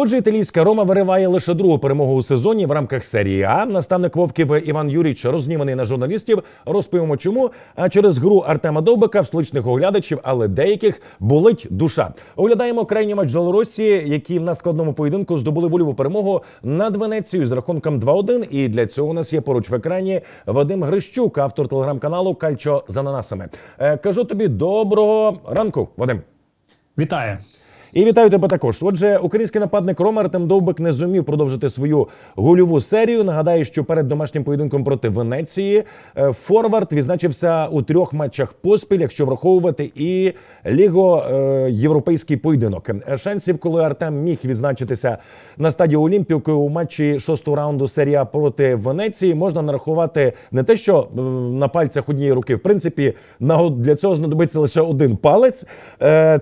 Отже, італійська Рома вириває лише другу перемогу у сезоні в рамках серії А. Наставник Вовків Іван Юрійович розніманий на журналістів. Розповімо чому. А через гру Артема Довбика в столичних оглядачів, але деяких болить душа. Оглядаємо крайній матч Білорусі, які на складному поєдинку здобули вольову перемогу над Венецією з рахунком 2-1. І для цього у нас є поруч в екрані Вадим Грищук, автор телеграм-каналу Кальчо з ананасами. Е, кажу тобі доброго ранку, Вадим. Вітаю. І вітаю тебе також. Отже, український нападник Рома Артем Довбик не зумів продовжити свою гольову серію. Нагадаю, що перед домашнім поєдинком проти Венеції е, Форвард відзначився у трьох матчах поспіль, якщо враховувати і ліго е, європейський поєдинок. Е, Шансів, коли Артем міг відзначитися на стадії Олімпіки у матчі шостого раунду серія проти Венеції, можна нарахувати не те, що на пальцях однієї руки. В принципі, для цього знадобиться лише один палець.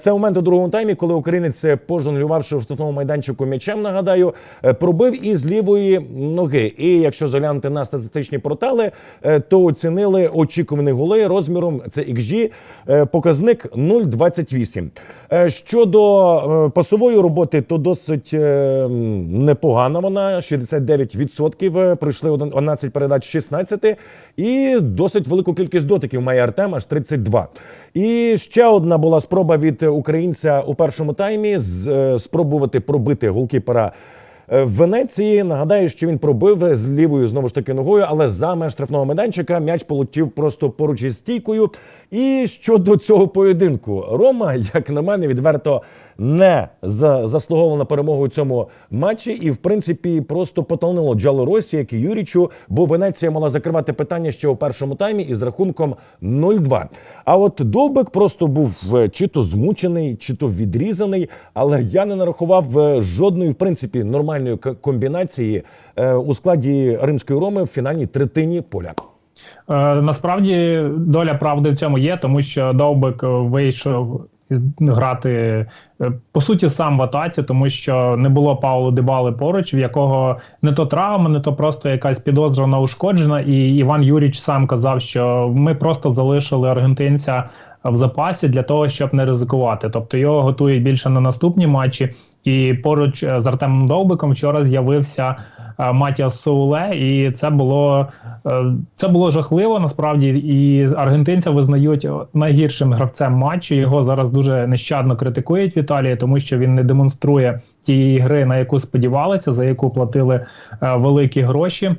Це момент у другому таймі, коли українець, е, пожонглювавши в штрафному майданчику м'ячем, нагадаю, е, пробив із лівої ноги. І якщо заглянути на статистичні портали, е, то оцінили очікувані голи розміром це XG, е, показник 0,28. Е, Щодо пасової роботи, то досить непогана вона. 69% е, пройшли 11 передач 16 і досить велику кількість дотиків має Артем, аж 32. І ще одна була спроба від українця у першому таймі з, е, спробувати пробити голкіпера Е, В Венеції нагадаю, що він пробив з лівою знову ж таки ногою, але за меж штрафного майданчика м'яч полетів просто поруч із стійкою. І щодо цього поєдинку, Рома, як на мене, відверто не за- заслуговувала на перемогу у цьому матчі, і в принципі просто потонило Джало Росі, як і Юрічу, бо Венеція мала закривати питання ще у першому таймі із рахунком 0-2. А от Довбик просто був е, чи то змучений, чи то відрізаний, але я не нарахував е, жодної, в принципі, нормальної комбінації е, у складі римської роми в фінальній третині поля. Насправді доля правди в цьому є, тому що Довбик вийшов грати е, по суті сам в атаці, тому що не було Пауло Дебали поруч, в якого не то травма, не то просто якась підозра на ушкоджена. І Іван Юріч сам казав, що ми просто залишили аргентинця в запасі для того, щоб не ризикувати. Тобто його готують більше на наступні матчі. І поруч е, з Артемом Довбиком вчора з'явився е, Матіас Соуле, і це було е, це було жахливо насправді. І аргентинця визнають найгіршим гравцем матчу. Його зараз дуже нещадно критикують в Італії, тому що він не демонструє тієї гри, на яку сподівалися, за яку платили е, великі гроші.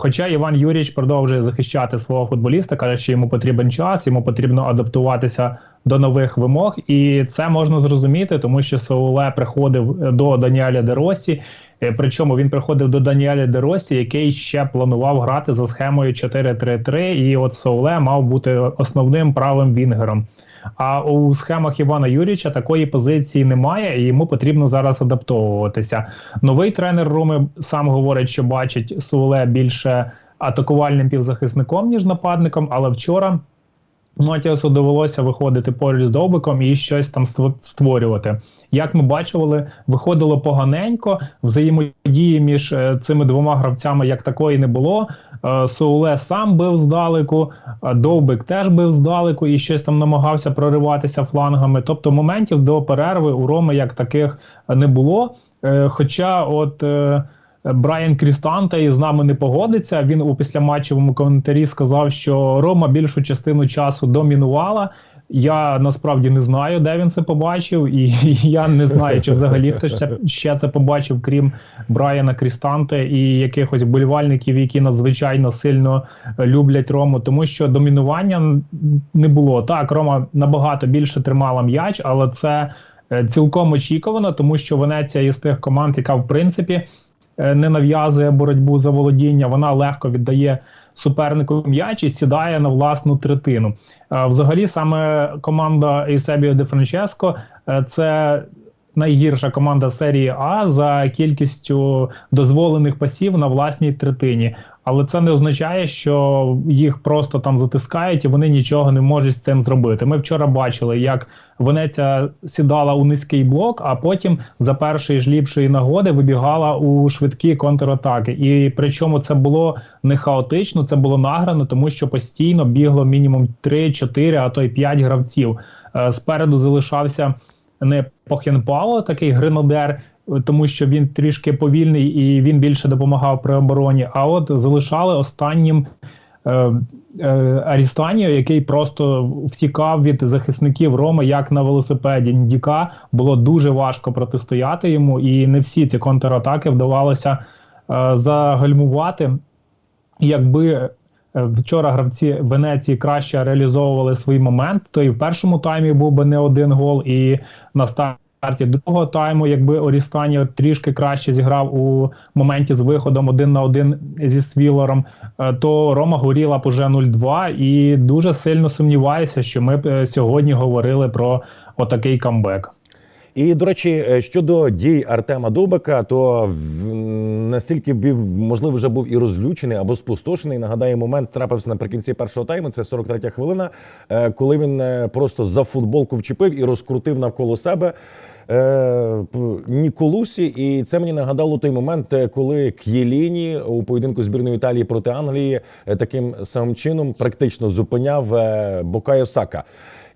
Хоча Іван Юрійович продовжує захищати свого футболіста, каже, що йому потрібен час, йому потрібно адаптуватися до нових вимог, і це можна зрозуміти, тому що Соуле приходив до Даніеля Деросі. Е, Причому він приходив до Даніеля Деросі, який ще планував грати за схемою 4-3-3, і от Соуле мав бути основним правим вінгером. А у схемах Івана Юрійовича такої позиції немає, і йому потрібно зараз адаптовуватися. Новий тренер Роми сам говорить, що бачить Суле більше атакувальним півзахисником, ніж нападником, але вчора. Матіасу довелося виходити поруч з Довбиком і щось там створювати. Як ми бачили, виходило поганенько, взаємодії між е, цими двома гравцями як такої не було. Е, Соуле сам бив здалеку, Довбик теж бив здалеку і щось там намагався прориватися флангами. Тобто моментів до перерви у Роми як таких не було. Е, Хоча, от. Брайан Крістанте з нами не погодиться. Він у післяматчевому коментарі сказав, що Рома більшу частину часу домінувала. Я насправді не знаю, де він це побачив, і я не знаю, чи взагалі хтось ще, ще це побачив, крім Брайана Крістанте і якихось вболівальників, які надзвичайно сильно люблять Рому, тому що домінування не було. Так, Рома набагато більше тримала м'яч, але це е, цілком очікувано, тому що Венеція із тих команд, яка в принципі не нав'язує боротьбу за володіння, вона легко віддає супернику м'яч і сідає на власну третину. Е, Взагалі, саме команда Eusebio Де Франческо е, це найгірша команда серії А за кількістю дозволених пасів на власній третині. Але це не означає, що їх просто там затискають і вони нічого не можуть з цим зробити. Ми вчора бачили, як Венеція сідала у низький блок, а потім за першої ж ліпшої нагоди вибігала у швидкі контратаки. І причому це було не хаотично, це було награно, тому що постійно бігло мінімум 3-4, а то й 5 гравців. Е, Спереду залишався не Похенпало, такий гренадер, тому що він трішки повільний і він більше допомагав при обороні. А от залишали останнім е, е, Арістаніо, який просто втікав від захисників Роми, як на велосипеді. Ndіка було дуже важко протистояти йому, і не всі ці контратаки вдавалося е, загальмувати. Якби е, вчора гравці Венеції краще реалізовували свій момент, то і в першому таймі був би не один гол, і на старті другого тайму, якби Оріскані трішки краще зіграв у моменті з виходом один на один зі Свілором, е, то Рома горіла б уже 0-2. І дуже сильно сумніваюся, що ми б е, сьогодні говорили про отакий камбек. І до речі, е, щодо дій Артема Довбика, то настільки можливо, вже був і розлючений або спустошений. Нагадаю, момент трапився наприкінці першого тайму. Це 43 хвилина, е, коли він е, просто за футболку вчепив і розкрутив навколо себе. Ніколусі, і це мені нагадало той момент, коли К'єліні у поєдинку збірної Італії проти Англії таким самим чином практично зупиняв е, Бокайо Сака.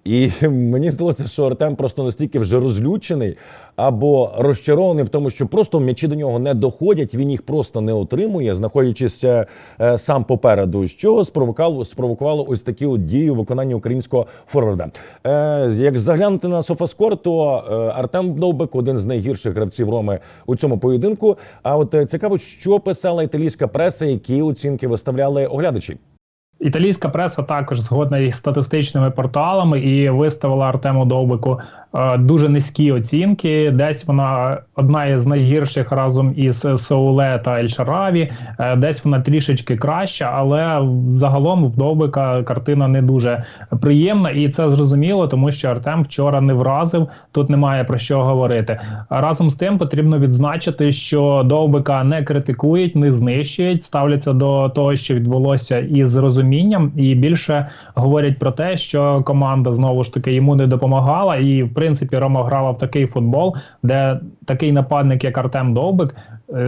І мені здалося, що Артем просто настільки вже розлючений або розчарований в тому, що просто м'ячі до нього не доходять, він їх просто не отримує, знаходячись е, е, сам попереду, що спровокувало, спровокувало ось такі от дії у виконанні українського форварда. Е, як заглянути на софаскор, то Артем Довбик один з найгірших гравців Роми у цьому поєдинку. А от цікаво, що писала італійська преса, які оцінки виставляли оглядачі. Італійська преса також згодна із статистичними порталами і виставила Артему Довбику дуже низькі оцінки. Десь вона одна із найгірших разом із Соуле та Ельшараві, е, десь вона трішечки краща, але загалом в Довбика картина не дуже приємна, і це зрозуміло, тому що Артем вчора не вразив. Тут немає про що говорити. Разом з тим потрібно відзначити, що Довбика не критикують, не знищують, ставляться до того, що відбулося із розумінням, і більше говорять про те, що команда знову ж таки йому не допомагала. І в принципі Рома грала в такий футбол, де такий нападник, як Артем Довбик,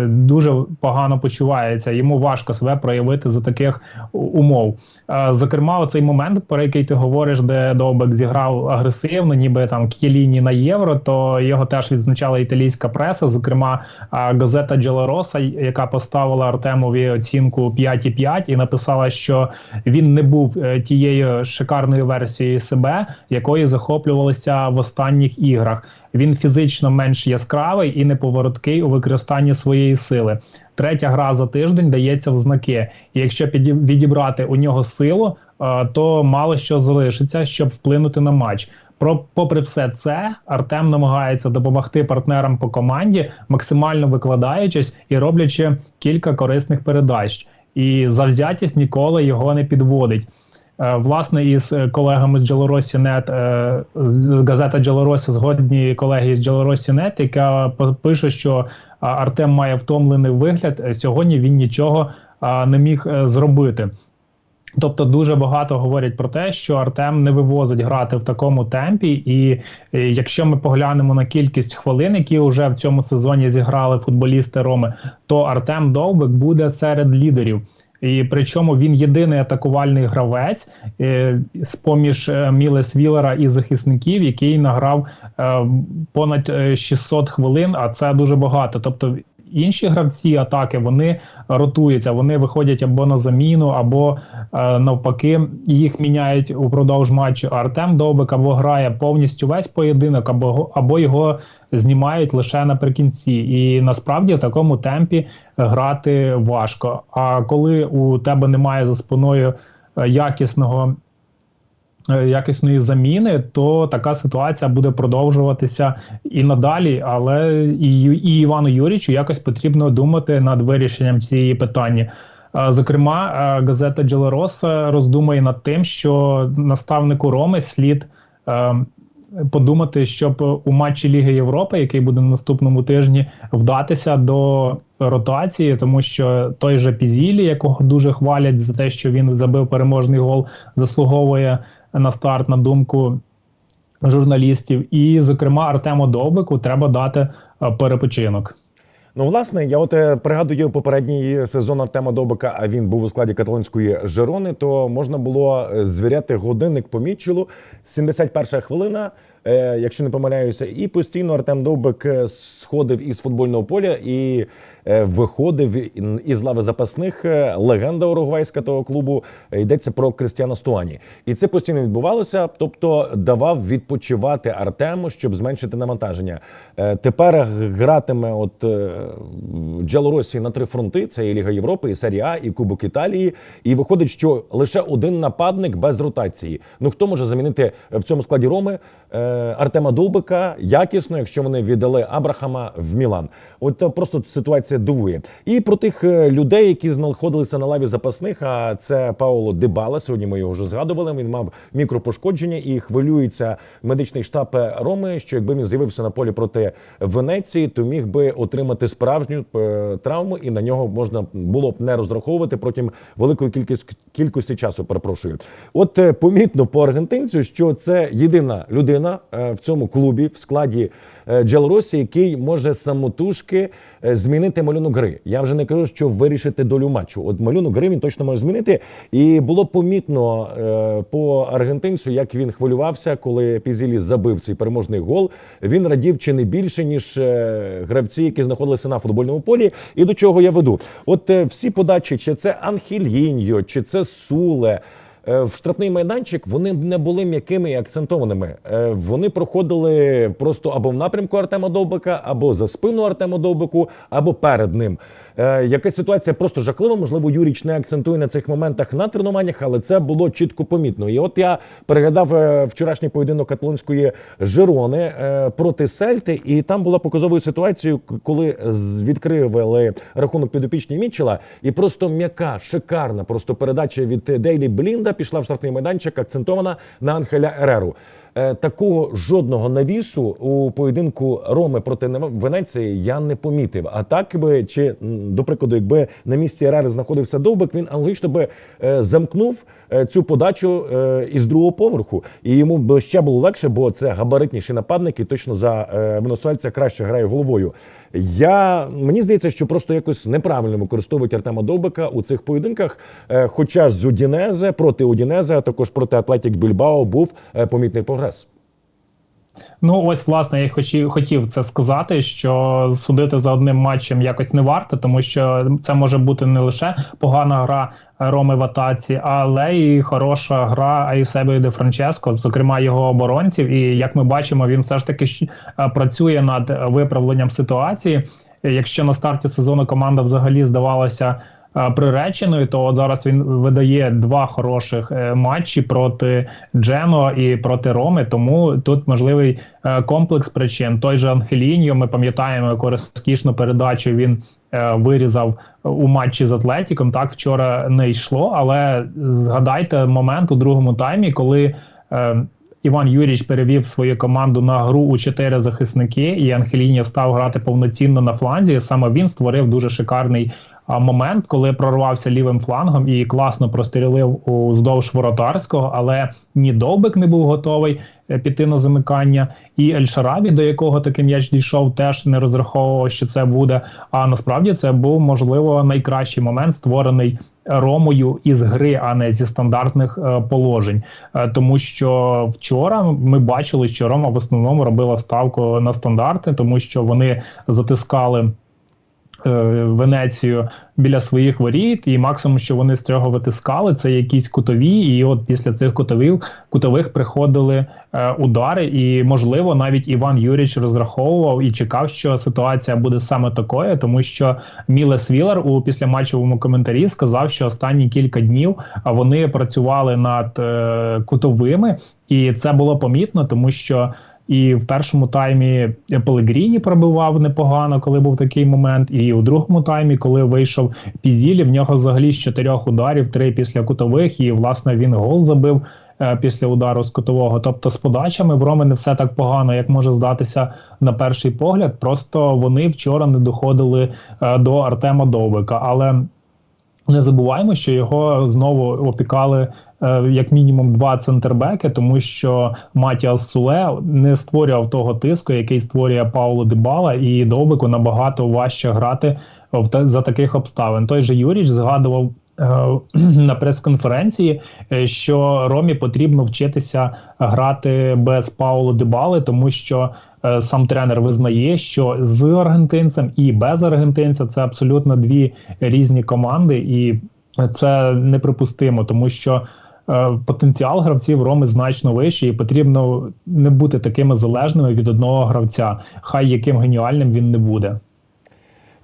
дуже погано почувається. Йому важко себе проявити за таких умов. Е, Зокрема, оцей момент, про який ти говориш, де Довбик зіграв агресивно, ніби там К'єліні на євро, то його теж відзначала італійська преса, зокрема газета Джелероса, яка поставила Артемові оцінку 5,5 і написала, що він не був е, тією шикарною версією себе, якою захоплювалися в останніх іграх. Він фізично менш яскравий і неповороткий у використанні своєї сили. Третя гра за тиждень дається в знаки. І якщо відібрати у нього силу, е, то мало що залишиться, щоб вплинути на матч. Про попри все це, Артем намагається допомогти партнерам по команді, максимально викладаючись і роблячи кілька корисних передач. І завзятість ніколи його не підводить. Е, Власне, із е, колегами з Джелоросі.нет, е, газета Джелоросі, згодні колеги з Джелоросі.нет, яка пише, що Артем має втомлений вигляд. Сьогодні він нічого не міг зробити. Тобто дуже багато говорять про те, що Артем не вивозить грати в такому темпі, і якщо ми поглянемо на кількість хвилин, які вже в цьому сезоні зіграли футболісти Роми, то Артем Довбик буде серед лідерів. І причому він єдиний атакувальний гравець е, з поміж е, Мілес Вілера і захисників, який награв е, понад е, 600 хвилин, а це дуже багато. Тобто інші гравці атаки вони ротуються, вони виходять або на заміну, або е, навпаки їх міняють упродовж матчу. А Артем Довбик або грає повністю весь поєдинок, або, або його знімають лише наприкінці. І насправді в такому темпі грати важко. А коли у тебе немає за спиною е, якісного якісної заміни, то така ситуація буде продовжуватися і надалі. Але і, і Івану Юрічу якось потрібно думати над вирішенням цієї питання. Е, Зокрема, е, газета Джелероса роздумує над тим, що наставнику Роми слід е, подумати, щоб у матчі Ліги Європи, який буде на наступному тижні, вдатися до ротації, тому що той же Пізілі, якого дуже хвалять за те, що він забив переможний гол, заслуговує на старт на думку журналістів. І, зокрема, Артему Довбику треба дати е, перепочинок. Ну, власне, я от е, пригадую попередній сезон Артема Добика, а він був у складі каталонської Жерони, то можна було е, звіряти годинник по Мітчелу, 71 хвилина, якщо не помиляюся, і постійно Артем Довбик е, сходив із футбольного поля і е, виходив із лави запасних. Е, Легенда уругвайська того клубу е, йдеться про Кристіана Стуані. І це постійно відбувалося, тобто давав відпочивати Артему, щоб зменшити навантаження. Е, Тепер гратиме от е, Джелоросі на три фронти: це і Ліга Європи, і Серія і Кубок Італії. І виходить, що лише один нападник без ротації. Ну хто може замінити в цьому складі Роми е, Артема Довбика якісно, якщо вони віддали Абрахама в Мілан? От е, просто ситуація дивує. І про тих е, людей, які знаходилися на лаві запасних. А це Пауло Дебала. Сьогодні ми його вже згадували. Він мав мікропошкодження і хвилюється медичний штаб е, Роми. Що якби він з'явився на полі проти Венеції, то міг би отримати справжню травму, і на нього можна було б не розраховувати протягом великої кількості кількості часу. Перепрошую, от помітно по аргентинцю, що це єдина людина в цьому клубі в складі е, Джелросі, який може самотужки е, змінити малюнок гри. Я вже не кажу, що вирішити долю матчу. От малюнок гри він точно може змінити. І було помітно е, по аргентинцю, як він хвилювався, коли Пізілі забив цей переможний гол. Він радів чи не більше, ніж е, гравці, які знаходилися на футбольному полі. І до чого я веду? От е, всі подачі, чи це Анхельїньо, чи це Суле. Е, В штрафний майданчик вони не були м'якими і акцентованими. Е, Вони проходили просто або в напрямку Артема Довбика, або за спину Артема Довбику, або перед ним. Е, Якась ситуація просто жахлива. Можливо, Юріч не акцентує на цих моментах на тренуваннях, але це було чітко помітно. І от я переглядав е, вчорашній поєдинок каталонської Жирони е, проти Сельти, і там була показовою ситуацією, коли відкривали рахунок підопічні Мітчела, і просто м'яка, шикарна просто передача від Дейлі Блінда пішла в штрафний майданчик, акцентована на Анхеля Ереру. Такого жодного навісу у поєдинку Роми проти Венеції я не помітив. А так би чи до прикладу, якби на місці Ерери знаходився Довбик, він аналогічно би е, замкнув е, цю подачу е, із другого поверху, і йому б ще було легше, бо це габаритніший нападник і точно за е, краще грає головою. Я мені здається, що просто якось неправильно використовують Артема Довбика у цих поєдинках. Хоча з Удінезе проти Удінезе, а також проти Атлетік Більбао був помітний прогрес. Ну ось власне я хотів, хотів це сказати, що судити за одним матчем якось не варто, тому що це може бути не лише погана гра Роми в атаці, але й хороша гра Айсебіо де Франческо, зокрема його оборонців. І як ми бачимо, він все ж таки е, працює над виправленням ситуації. Якщо на старті сезону команда взагалі здавалася приреченою, то от зараз він видає два хороших е, матчі проти Джено і проти Роми. Тому тут можливий е, комплекс причин. Той же Ангеліньо, ми пам'ятаємо, яку розкішну передачу він е, вирізав у матчі з Атлетіком. Так вчора не йшло, але згадайте момент у другому таймі, коли. е, Іван Юріч перевів свою команду на гру у чотири захисники, і Ангеліні став грати повноцінно на фланзі. Саме він створив дуже шикарний момент, коли прорвався лівим флангом і класно прострілив уздовж воротарського, але ні Довбик не був готовий е, піти на замикання, і Ель Шарабі, до якого такий м'яч дійшов, теж не розраховував, що це буде. А насправді це був можливо найкращий момент, створений Ромою із гри, а не зі стандартних е, положень. Е, тому що вчора ми бачили, що Рома в основному робила ставку на стандарти, тому що вони затискали. Е, Венецію біля своїх воріт, і максимум, що вони з цього витискали, це якісь кутові. І от після цих кутовів кутових приходили е, удари. І можливо, навіть Іван Юріч розраховував і чекав, що ситуація буде саме такою, тому що Мілес Вілар у післяматчевому коментарі сказав, що останні кілька днів вони працювали над е, кутовими, і це було помітно, тому що. І в першому таймі Пелегріні пробивав непогано, коли був такий момент. І у другому таймі, коли вийшов Пізілі, в нього взагалі з чотирьох ударів, три після кутових, і власне він гол забив. е, після удару з котового. Тобто з подачами в Роми не все так погано, як може здатися на перший погляд. Просто вони вчора не доходили е, до Артема Довбика. Але не забуваємо, що його знову опікали е, як мінімум два центрбеки, тому що Матіас Суле не створював того тиску, який створює Пауло Дебала, і Довбику набагато важче грати в та- за таких обставин. Той же Юріч згадував. Е, На прес-конференції, е, що Ромі потрібно вчитися грати без Пауло Дебали, тому що е, сам тренер визнає, що з аргентинцем і без аргентинця це абсолютно дві різні команди, і це неприпустимо, тому що потенціал гравців Роми значно вищий, і потрібно не бути такими залежними від одного гравця. Хай яким геніальним він не буде.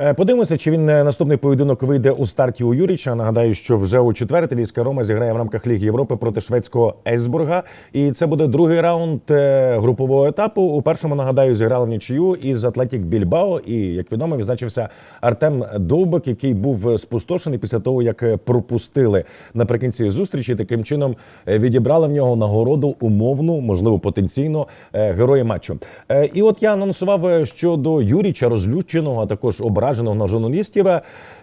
Е, Подивимося, чи він е, наступний поєдинок вийде у старті у Юріча. Нагадаю, що вже у четвер італійська Рома зіграє в рамках Ліги Європи проти шведського Ейсбурга. І це буде другий раунд е, групового етапу. У першому нагадаю, зіграли нічию із Атлетік Більбао. І як відомо, відзначився Артем Довбик, який був спустошений після того, як пропустили наприкінці зустрічі. Таким чином відібрали в нього нагороду умовну, можливо, потенційно героя матчу. І от я анонсував щодо Юріча розлюченого, а також ображеного mažinau nuo žurnalistyrą,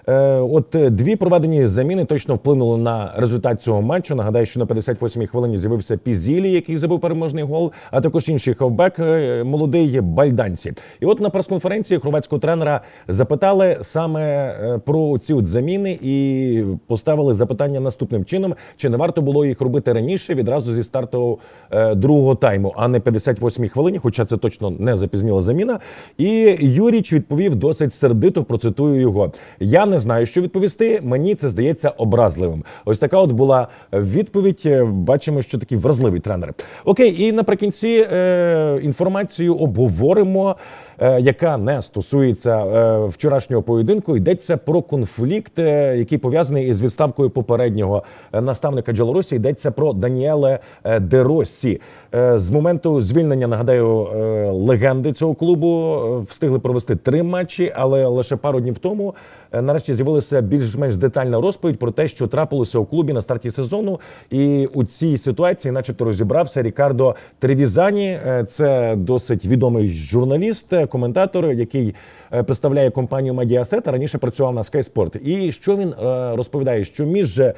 От е, дві проведені заміни точно вплинули на результат цього матчу. Нагадаю, що на 58-й хвилині з'явився Пізілі, який забив переможний гол, а також інший хавбек, е, молодий бальданці. І от на прес-конференції хорватського тренера запитали саме е, про ці от заміни і поставили запитання наступним чином: чи не варто було їх робити раніше, відразу зі старту е, другого тайму, а не 58-й хвилині, хоча це точно не запізніла заміна. І Юріч відповів досить сердито. Процитую його. Я не знаю, що відповісти. Мені це здається образливим. Ось така от була відповідь. Е, Бачимо, що такі вразливі тренери. Окей, і наприкінці е, інформацію обговоримо. Е, Яка не стосується е, вчорашнього поєдинку, йдеться про конфлікт, е, який пов'язаний із відставкою попереднього наставника Джелоросі. Йдеться про Даніеле Де Россі. Е, З моменту звільнення нагадаю легенди цього клубу встигли провести три матчі, але лише пару днів тому нарешті з'явилася більш-менш детальна розповідь про те, що трапилося у клубі на старті сезону. І у цій ситуації, начебто, розібрався Рікардо Тревізані. Це досить відомий журналіст, коментатор, який е, представляє компанію а раніше працював на Sky Sport. І що він е, розповідає, що між Е,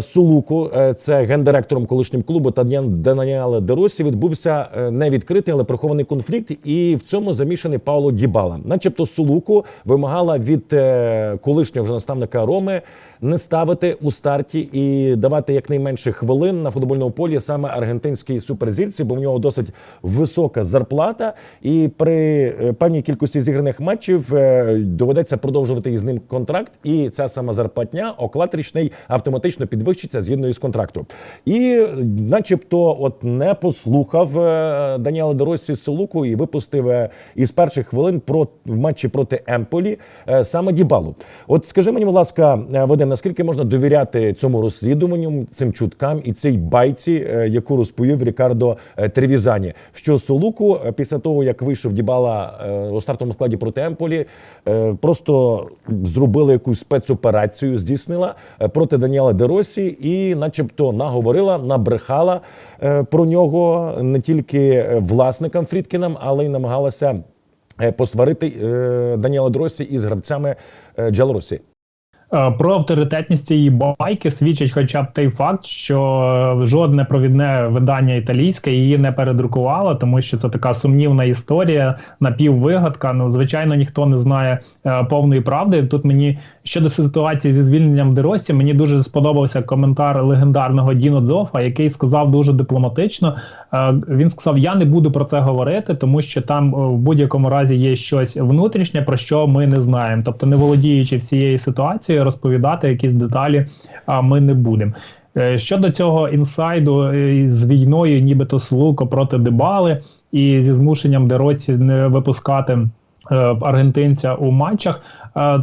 Сулуку, е, це гендиректором колишнім клубу та Даніеле Деросі, відбувся е, не відкритий, але прихований конфлікт, і в цьому замішаний Пауло Дібала. Начебто Сулуку вимагала від е, колишнього вже наставника Роми не ставити у старті і давати якнайменше хвилин на футбольному полі саме аргентинській суперзірці, бо в нього досить висока зарплата, і при е, певній кількості зіграних матчів е, доведеться продовжувати із ним контракт, і ця сама зарплатня, оклад річний автоматично підвищиться згідно із контракту. І, е, начебто, от не послухав е, Даніела Доросі Солуку і випустив е, із перших хвилин про в матчі проти Емполі саме Дібалу. От скажи мені, будь ласка, Вадим, наскільки можна довіряти цьому розслідуванню, цим чуткам і цій байці, яку розповів Рікардо Тревізані, що Солуку після того, як вийшов Дібала у стартовому складі проти Емполі, просто зробили якусь спецоперацію, здійснила проти Даніела Деросі і, начебто, наговорила, набрехала е, про нього не тільки е, власникам Фрідкінам, але й намагалася е, посварити Даніела Дросі із гравцями Джелросі. Е, Про авторитетність цієї байки свідчить хоча б той факт, що е, жодне провідне видання італійське її не передрукувало, тому що це така сумнівна історія, напіввигадка. Ну, звичайно, ніхто не знає е, повної правди. Тут мені щодо ситуації зі звільненням Деросі, мені дуже сподобався коментар легендарного Діно Дзофа, який сказав дуже дипломатично. Е, Він сказав: Я не буду про це говорити, тому що там е, в будь-якому разі є щось внутрішнє, про що ми не знаємо. Тобто, не володіючи всією ситуацією, розповідати якісь деталі а, ми не будемо. Е, Щодо цього інсайду е, з війною, нібито Слуко проти Дебали, і зі змушенням Дероці не випускати е, аргентинця у матчах.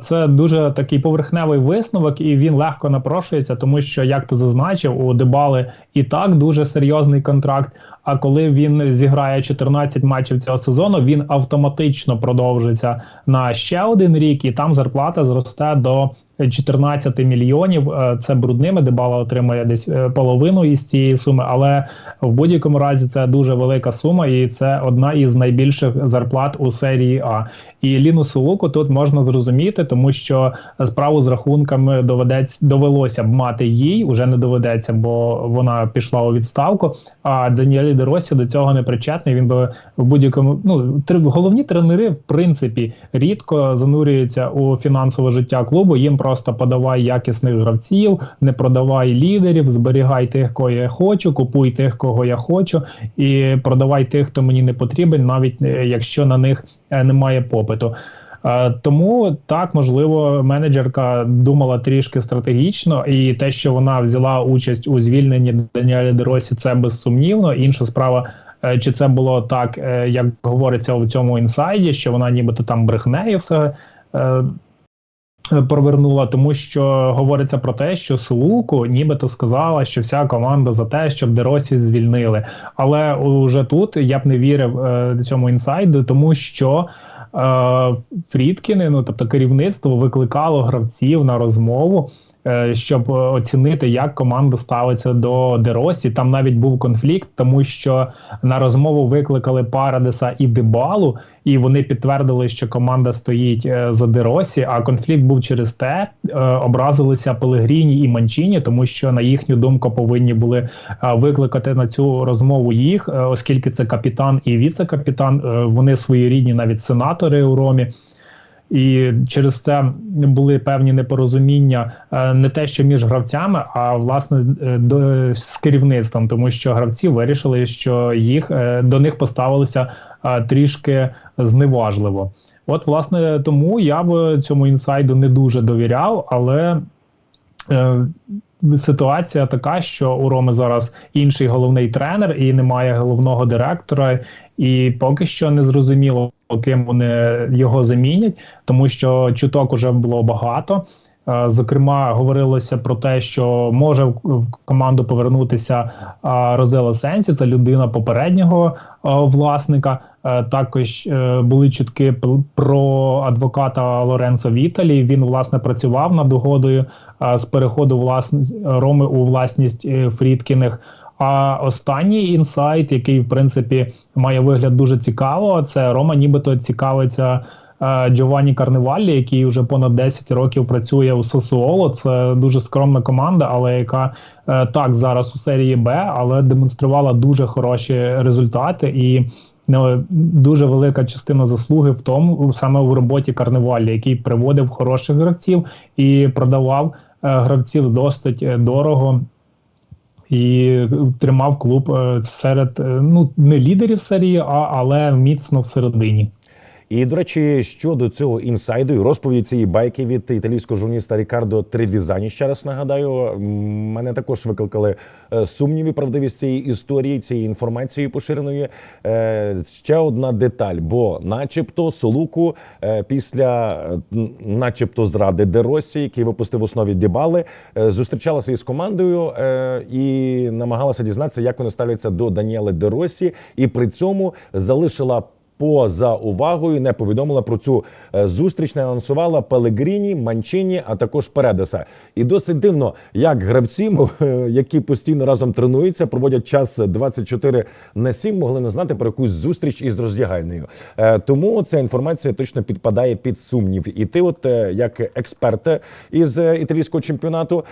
Це дуже такий поверхневий висновок, і він легко напрошується, тому що, як ти зазначив, у Дебали і так дуже серйозний контракт. А коли він зіграє 14 матчів цього сезону, він автоматично продовжиться на ще один рік, і там зарплата зросте до 14 мільйонів. Е, Це брудними. Дебала отримає десь е, половину із цієї суми, але в будь-якому разі це дуже велика сума, і це одна із найбільших зарплат у серії А. І Лінусу Луку тут можна зрозуміти, тому що справу з рахунками доведеться довелося б мати їй, уже не доведеться, бо вона пішла у відставку. А Даніелі Деросі до цього не причетний. Він би в будь-якому ну три головні тренери, в принципі, рідко занурюються у фінансове життя клубу. Їм просто подавай якісних гравців, не продавай лідерів, зберігай тих, кого я хочу, купуй тих, кого я хочу, і продавай тих, хто мені не потрібен, навіть е, якщо на них е, немає попиту. Е, Тому так можливо менеджерка думала трішки стратегічно, і те, що вона взяла участь у звільненні Даніеля Деросі, це безсумнівно. Інша справа. е, Чи це було так, е, як говориться у цьому інсайді, що вона нібито там брехнею все е, провернула, тому що говориться про те, що Сулуку нібито сказала, що вся команда за те, щоб Деросі звільнили. Але уже тут я б не вірив е, цьому інсайду, тому що Фрідкіни, ну тобто керівництво, викликало гравців на розмову. Е, Щоб е, оцінити, як команда ставиться до Деросі. Там навіть був конфлікт, тому що на розмову викликали Парадеса і Дебалу, і вони підтвердили, що команда стоїть е, за Деросі. А конфлікт був через те, образилися Пелегріні і Манчіні, тому що на їхню думку повинні були викликати на цю розмову їх, оскільки це капітан і віце-капітан. Вони своєрідні навіть сенатори у Ромі. І через це були певні непорозуміння е, не те, що між гравцями, а власне е, до з керівництвом, тому що гравці вирішили, що їх е, до них поставилися трішки зневажливо. От, власне, тому я б цьому інсайду не дуже довіряв, але ситуація така, що у Роми зараз інший головний тренер і немає головного директора, і поки що не зрозуміло, ким вони його замінять, тому що чуток уже було багато. Е, Зокрема, говорилося про те, що може в команду повернутися а, Розела Сенсі, це людина попереднього власника. Е, Також е, були чутки пр- про адвоката Лоренцо Віталі. Він власне працював над угодою з переходу власність Роми у власність е, Фрідкіних. А останній інсайт, який в принципі має вигляд дуже цікаво, це Рома, нібито цікавиться е, Джованні Карневаллі, який вже понад 10 років працює у Сосуоло. Це дуже скромна команда, але яка е, так зараз у серії Б, але демонструвала дуже хороші результати і. ну, Дуже велика частина заслуги в тому саме в роботі Карневалі, який приводив хороших гравців і продавав е, гравців досить дорого і тримав клуб е, серед е, ну не лідерів серії, А, але міцно всередині. І до речі, щодо цього інсайду і розповіді цієї байки від італійського журналіста Рікардо Тревізані, ще раз нагадаю, мене також викликали е, сумніви правдивість цієї історії, цієї інформації поширеної. Е, Ще одна деталь, бо, начебто, Солуку е, після, начебто, зради Деросі, який випустив в основі Дібали, е, зустрічалася із командою і намагалася дізнатися, як вони ставляться до Даніели Деросі, і при цьому залишила поза увагою не повідомила про цю е, зустріч, не анонсувала Пелегріні, Манчині, а також Передеса. І досить дивно, як гравці, е, які постійно разом тренуються, проводять час 24 на 7, могли не знати про якусь зустріч із роздягальною. Е, Тому ця інформація точно підпадає під сумнів. І ти, от як експерт із італійського чемпіонату,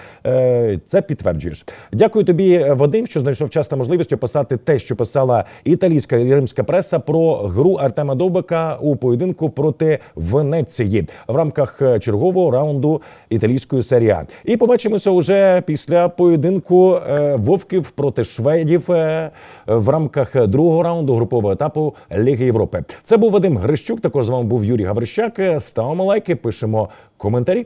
це підтверджуєш. Дякую тобі, Вадим, що знайшов час та можливість описати те, що писала італійська і римська преса про гру Артема Довбика у поєдинку проти Венеції в рамках е, чергового раунду італійської серії. І побачимося уже після поєдинку е, Вовків проти шведів е, в рамках другого раунду групового етапу Ліги Європи. Це був Вадим Грищук. Також з вами був Юрій Гаврищак. Ставимо лайки, пишемо коментарі.